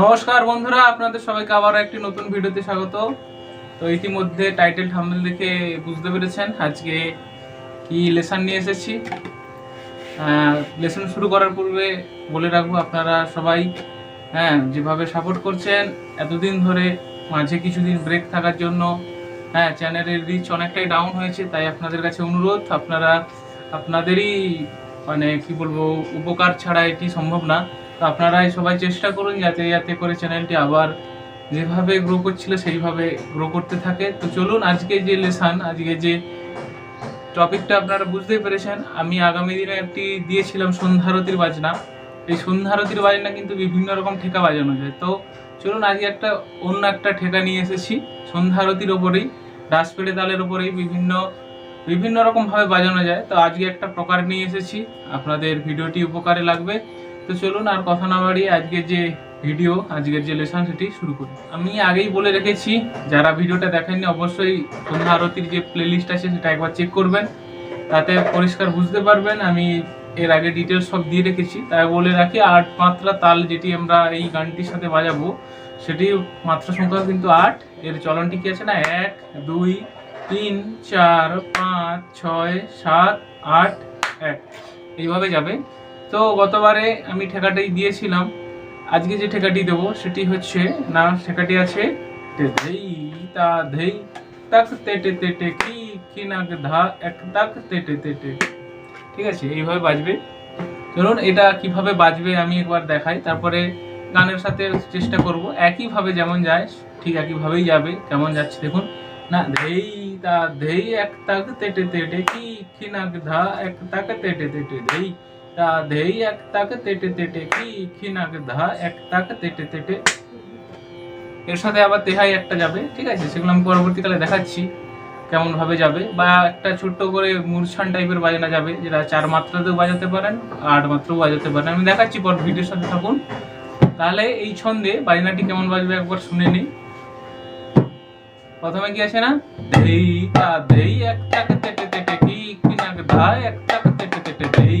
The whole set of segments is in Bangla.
নমস্কার বন্ধুরা, আপনাদের সবাইকে আবার একটি নতুন ভিডিওতে স্বাগত। তো ইতিমধ্যে টাইটেল থাম্বনেল দেখে বুঝতে পেরেছেন আজকে কি লেসন নিয়ে এসেছি। লেসন শুরু করার পূর্বে বলে রাখব আপনারা সবাই হ্যাঁ যেভাবে সাপোর্ট করছেন, এতদিন ধরে মাঝে কিছুদিন ব্রেক থাকার জন্য হ্যাঁ চ্যানেলের রিচ অনেকটাই ডাউন হয়েছে, তাই আপনাদের কাছে অনুরোধ, আপনারা, আপনাদেরই মানে কি বলব, উপকার ছাড়া এটি সম্ভব না। তো আপনারাই সবাই চেষ্টা করুন যাতে যাতে করে চ্যানেলটি আবার যেভাবে গ্রো করছিল সেইভাবে গ্রো করতে থাকে। তো চলুন, আজকে যে লেসান আজকে যে টপিকটা আপনারা বুঝতেই পেরেছেন, আমি আগামী দিনে একটি দিয়েছিলাম সন্ধ্যারতির বাজনা। এই সন্ধ্যারতির বাজনা কিন্তু বিভিন্ন রকম ঠেকা বাজানো যায়। তো চলুন, আজকে একটা অন্য একটা ঠেকা নিয়ে এসেছি। সন্ধ্যারতির ওপরেই রাসপেড়ে তালের ওপরেই বিভিন্ন বিভিন্ন রকমভাবে বাজানো যায়। তো আজকে একটা প্রকার নিয়ে এসেছি। আপনাদের ভিডিওটি উপকারে লাগবে। তো চলুন আর কথা না বাড়িয়ে আজকে যে ভিডিও আজকের যে লেসন সেটি শুরু করি। আমি আগেই বলে রেখেছি, যারা ভিডিওটা দেখেননি, অবশ্যই সন্ধ্যা আরতির যে প্লেলিস্ট আছে সেটা একবার চেক করবেন। তাতে পরিষ্কার বুঝতে পারবেন, আমি এর আগে ডিটেলস সব দিয়ে রেখেছি। তাই বলে রাখি, আট মাত্রা তাল যেটি আমরা এই গানটির সাথে বাজাবো, সেটি মাত্রা সংখ্যা কিন্তু আট। এর চলনটি কি আছে না? এক, দুই, তিন, চার, পাঁচ, ছয়, সাত, আট, এক। এইভাবে যাবে। তো গতবারে আমি ঠেকাটাই দিয়েছিলাম। আজকে যে ঠেকাটি দেবো সেটি হচ্ছে, না, ঠেকাটি আছে। ধেই, তা ধেই, তাক তেটে তেটে কি নাক ধা, এক তাক তেটে তেটে ঠিক আছে, এইভাবে বাজবে। চলুন এটা কীভাবে বাজবে আমি একবার দেখাই, তারপরে গানের সাথে চেষ্টা করব। একইভাবে যেমন যায়, ঠিক একইভাবেই যাবে, কেমন যাচ্ছে দেখুন। না, ধেই, তা ধেই, এক তাক তেটে তেটে কি কি নাক ধা, এক তাক তেটে তেটে ধেই তা ধেই এক তাক তেটে তেটে কি কি নাক ধা এক তাক তেটে তেটে এর সাথে আবার তেহাই একটা যাবে, ঠিক আছে? সেগুলো আমি পরবর্তীকালে দেখাচ্ছি কেমন ভাবে যাবে। বা একটা ছোট্ট করে মূর্ছান টাইপের বাজানো যাবে, যেটা চার মাত্রাতেও বাজাতে পারেন, আট মাত্রাও বাজাতে পারেন। আমি দেখাচ্ছি পর ভিডিওর সাথে থাকুন। তাহলে এই ছন্দে বাজনাটি কেমন বাজবে একবার শুনে নিই। প্রথমে কি আছে না? ধেই তা ধেই এক টাক তেটে তেটে কি কি নাক ধা এক টাক তেটে তেটে ধেই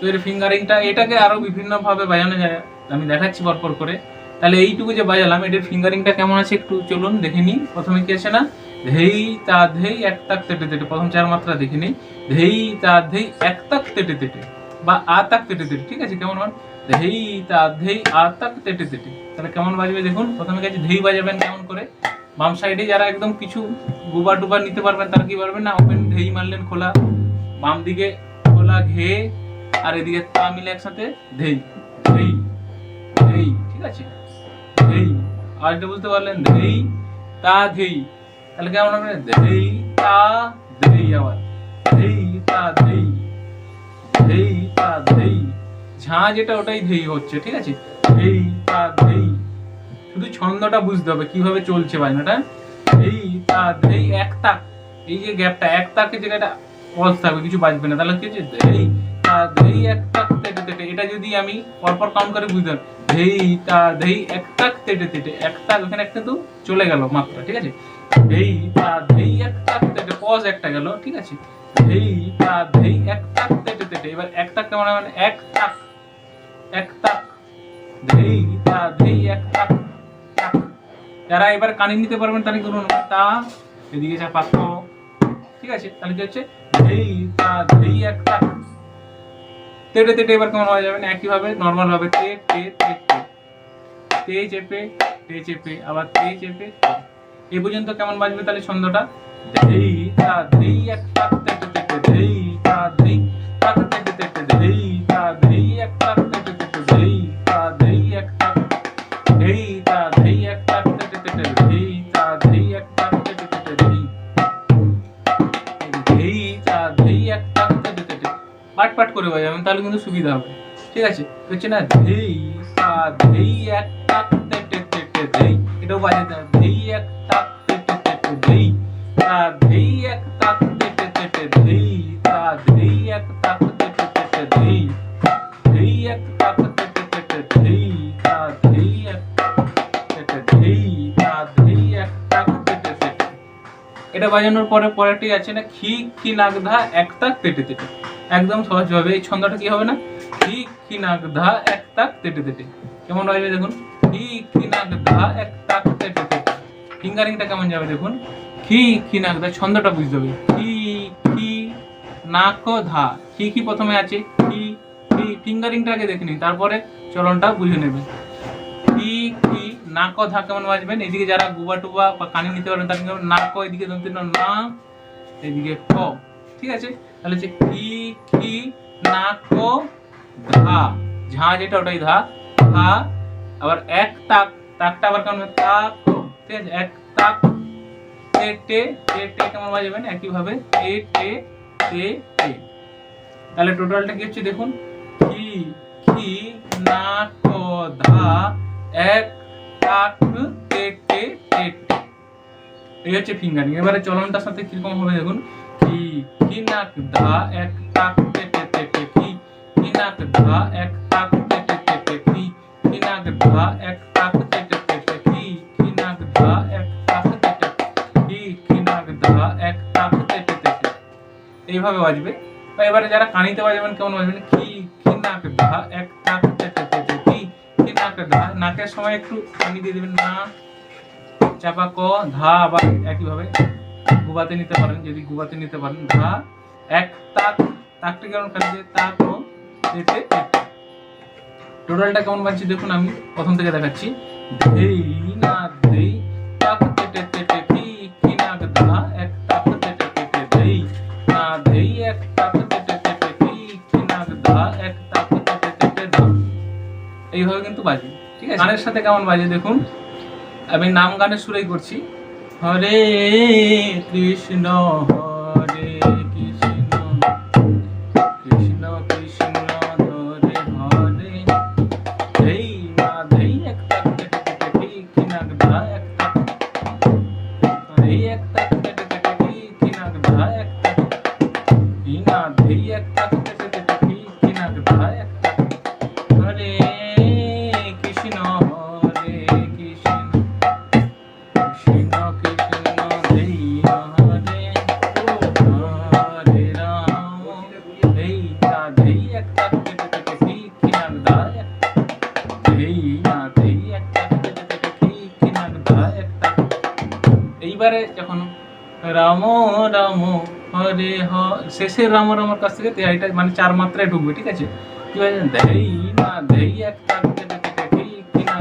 তো এর ফিঙ্গারিংটা এটাকে আরও বিভিন্নভাবে বাজানো যায়। আমি দেখাচ্ছি পরপর করে। তাহলে এইটুকু যে বাজালাম, এটার ফিঙ্গারিংটা কেমন আছে একটু চলুন দেখে নিই। প্রথমে কি আছে না? ধেই, তা, ধেই, এক, তাক, তেটে তেটে। প্রথম চার মাত্রা দেখে নিই। ধেই, তা, ধেই, এক, তাক, তেটে তেটে। বা, আ, তাক, তেটে তেটে। ঠিক আছে, কেমন মান? ধেই, তা, ধেই, আ, তাক, তেটে তেটে। তাহলে কেমন বাজবে দেখুন? প্রথমে কাছে ধেই বাজাবেন কেমন করে? বাম সাইডে যারা একদম কিছু গুবা টুবা নিতে পারবেন, তারা কি পারবেন না? ওপেন ধেই মারলেন খোলা। বাম দিকে খোলা ঘে আর এদিকে তা মিলে একসাথে ধেই ধেই ধেই, ঠিক আছে? ধেই আর এটা বুঝতে পারলেন? ধেই, তা ধেই। তাহলে কেমন হবে? ধেই, তা, ধেই আবার। ধেই, তা, ধেই ধেই, তা, ধেই। ঝাঁ যেটা, ওটাই ধেই হচ্ছে, ঠিক আছে? ধেই, তা, ধেই। শুধু ছন্দটা বুঝতে হবে, কীভাবে চলছে বাজনাটা। ধেই, তা, ধেই, এক তাক। এই যে গ্যাপটা, এক তাকের জায়গাটা পজ থাকবে, কিছু বাজবে না। তাহলে কি হচ্ছে? ধেই ধেই এক তেটে তেটে এটা যদি আমি পরপর কাউন্ট করে বুঝতাম ধেই তা ধেই এক তেটে তেটে। এক ওখানে একটা তো চলে গেল মাত্রা, ঠিক আছে? ধেই তা ধেই এক তেটে পজ একটা গেল, ঠিক আছে? ধেই তা ধেই এক তেটে তেটে। এবার এক তাক কেমন মানে এক তাক এক তাক। ধেই তা ধেই এক তাক। যারা এবার কানে নিতে পারবেন তাহলে করুন, তা এদিকে যা পাত্র, ঠিক আছে? তাহলে কি হচ্ছে? ধেই তা ধেই এক তাক তেটে তেটে এবার কেমন হয়ে যাবে না? একইভাবে নর্মাল হবে। তে তে তে তে। তে চেপে তে চেপে, আবার তে চেপে এই পর্যন্ত কেমন বাজবে তাহলে ছন্দটা? এই তা দেই। এক তাহলে কিন্তু সুবিধা হবে ঠিক আছে হচ্ছে না ধেই তা ধেই এক তাক তেটে তেটে ধেই এটাও বাজাতে হবে ধেই এক তাক তেটে তেটে ধেই তা ধেই এক তাক তেটে তেটে ধেই তা ধেই এক তাক তেটে তেটে ধেই ধেই এক তাক তেটে তেটে ধেই তা ধেই এক তেটে ধেই তা ধেই এক তাক তেটে তেটে এটা বাজানোর পরে পরেরটি আছে না খি খি নাগধা এক তাক তেটে তেটে একদম সহজভাবে এই ছন্দটা কি হবে না? খি খি নাগধা এক তাক তেটে তেটে। কেমন বাজবে দেখুন? খি খি নাগধা এক তাক তেটে তেটে। ফিঙ্গারিংটা কেমন যাবে দেখুন? কি খি খি নাগধা ছন্দটা বুঝতে হবে। খি খি নাক ধা খি কি প্রথমে আছে? খি খি ফিঙ্গারিংটাকে দেখে নিন। তারপরে চলনটা বুঝে নেবেন কি কি নাক ধা কেমন বাজবেন এদিকে যারা গুবা টুবা বা কানে নিতে পারেন তার নাক এদিকে না এদিকে ক। ঠিক আছে? তাহলে হচ্ছে কি কি নাক ধা। ঝা যেটা, ওটাই ধা। ধা, আবার এক তাক, তাকটা আবার কেমন তাক, ঠিক আছে? এক তাক টে টে টে কেমন টে টে তাহলে টোটালটা কি হচ্ছে দেখুন? কি কি নাক ধা, এক তাক টে টে। এই হচ্ছে ফিঙ্গারিং এবারে চলনটার সাথে কীরকম হবে দেখুন? কি কি ধা এক তাক তে টে টে টে কি কি নাক ধা এক তাক তে টে টে টে কি কি নাক ধা এক তাক তে টে টে টে কি কি নাক ধা এক তাক তে টে কি কি নাক ধা এক তাক তে টে টে টে। এইভাবে বাজবে। বা এবারে যারা কানিতে বাজাবেন, কেমন বাজবেন? কি কি নাক ধা এক তাক তে টে টে টে কি কি নাক ধা নাকের সময় একটু পানি দিয়ে দেবেন না। চাপা ক, ধা, আবার একই ভাবে গুবাতে নিতে পারেন, যদি গুবাতে নিতে পারেন ধা এক তাক, তাকটা কেমন দিয়ে তাক ও তেতে। টোটালটা কেমন বাজছে দেখুন, আমি প্রথম থেকে দেখাচ্ছি। ধেই না তাক কি কি ধা এক তাক তেটে তেটে ধেই, না এক তাক কি কি ধা এক তাক এইভাবে কিন্তু বাজে, ঠিক আছে? গানের সাথে কেমন বাজে দেখুন, আমি নাম গানের সুরেই করছি। হরে কৃষ্ণ এইবারে যখন রাম রাম হরে হ শেষের রাম রামর কাছ থেকে তেহাইটা মানে চার মাত্রায় ঢুকবে ঠিক আছে কি হয় জানেন? দেই না দেই এক ঝা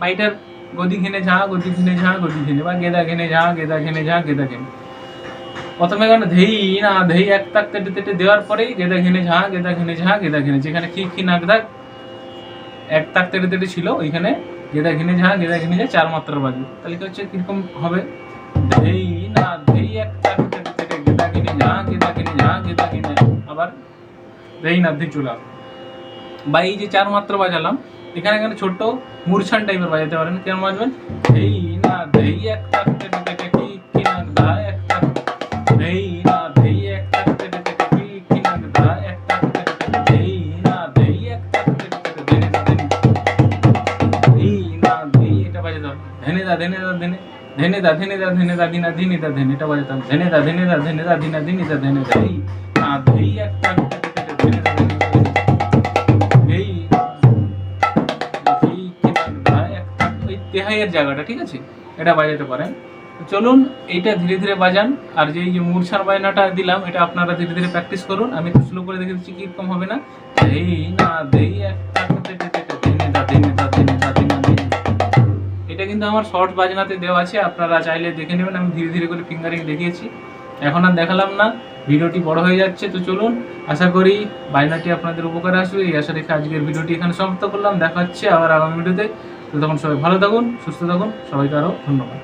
বা এটার গদি ঘেনে ঝা গদি ঘেনে ঝা গদি ঘেনে বা গেদা ঘেনে ঝা গেদা ঘেনে ঝা গেদা ঘেনে প্রথমে কেন ধেই না ধেই এক তাক তেটে তেটে দেওয়ার পরেই গেদা ঘেনে ঝা গেদা ঘেনে ঝা গেদা ঘেনে যেখানে কি কি নাক দাগ এক তাক তেড়ে তেটে ছিল ওইখানে গেদা ঘিনে ঝা গেদা ঘিনে যা, চার মাত্রার বাজবে তাহলে কি হচ্ছে? কীরকম হবে? ধেই না এক তাক তেটে গেদা ঘিনে ঘিনে ঘিনে আবার ধেই না ধেই চলে বা এই যে চার মাত্রা বাজালাম, এখানে এখানে ছোট্ট মূর্ছান টাইপের বাজাতে পারেন। কেমন বাজবেন? ধেই না এক তাক তেটে তেটে ধেনে দা ধেনে ধেনে ধেনে দা ধেনে দা ধেনে দা দিনা দা ধেনে এটা বাজাতে হবে ধেনে দা ধেনে দা ধেনে দিনা ধেনে ধেনে দা ধেনে ধেনে ধেই ধেই কি নাক ধা এক তাক ওই তেহাইয়ের জায়গাটা ঠিক আছে এটা বাজাতে পারেন চলুন এইটা ধীরে ধীরে বাজান আর যে এই যে মূর্ছার বায়নাটা দিলাম এটা আপনারা ধীরে ধীরে প্র্যাকটিস করুন আমি একটু স্লো করে দেখে দিচ্ছি কীরকম হবে না দেই না দেই এক কিন্তু আমার শর্ট বাজনাতে দেওয়া আছে, আপনারা চাইলে দেখে নেবেন, আমি ধীরে ধীরে করে ফিঙ্গারিং দেখিয়েছি। এখন আর দেখালাম না, ভিডিওটি বড় হয়ে যাচ্ছে, তো চলুন, আশা করি বাজনাটি আপনাদের উপকারে আসবে, এই আশা রেখে আজকের ভিডিওটি এখানে সমাপ্ত করলাম, দেখা হচ্ছে আবার আগামী ভিডিওতে। তো তখন সবাই ভালো থাকুন, সুস্থ থাকুন, সবাইকে আরও ধন্যবাদ।